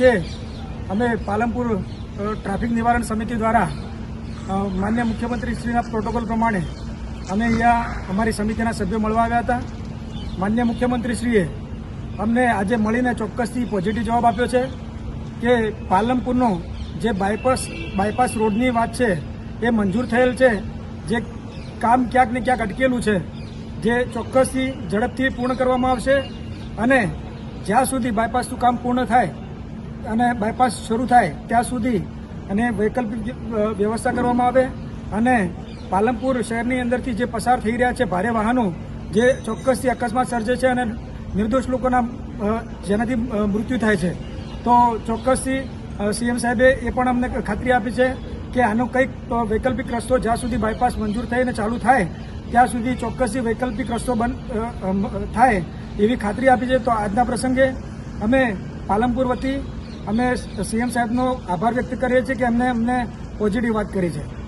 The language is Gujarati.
આજે અમે પાલનપુર ટ્રાફિક નિવારણ સમિતિ દ્વારા માન્ય મુખ્યમંત્રીશ્રીના પ્રોટોકોલ પ્રમાણે અમે અહીંયા અમારી સમિતિના સભ્યો મળવા આવ્યા હતા. માન્ય મુખ્યમંત્રીશ્રીએ અમને આજે મળીને ચોક્કસથી પોઝિટિવ જવાબ આપ્યો છે કે પાલનપુરનો જે બાયપાસ બાયપાસ રોડની વાત છે, એ મંજૂર થયેલ છે, જે કામ ક્યાંક ને ક્યાંક અટકેલું છે, જે ચોક્કસથી ઝડપથી પૂર્ણ કરવામાં આવશે અને જ્યાં સુધી બાયપાસનું કામ પૂર્ણ થાય અને બાયપાસ શરૂ થાય ત્યાં સુધી અને વૈકલ્પિક વ્યવસ્થા કરવામાં આવે અને પાલનપુર શહેરની અંદરથી જે પસાર થઈ રહ્યા છે ભારે વાહનો, જે ચોક્કસથી અકસ્માત સર્જે છે અને નિર્દોષ લોકોના જેનાથી મૃત્યુ થાય છે. તો ચોક્કસથી સીએમ સાહેબે એ પણ અમને ખાતરી આપી છે કે આનો કંઈક વૈકલ્પિક રસ્તો જ્યાં સુધી બાયપાસ મંજૂર થઈને ચાલુ થાય, ત્યાં સુધી ચોક્કસથી વૈકલ્પિક રસ્તો બંધ થાય એવી ખાતરી આપી છે. તો આજના પ્રસંગે અમે પાલનપુર વતી અમે સીએમ સાહેબનો આભાર વ્યક્ત કરીએ છીએ કે એમને અમને પોઝિટિવ વાત કરી છે.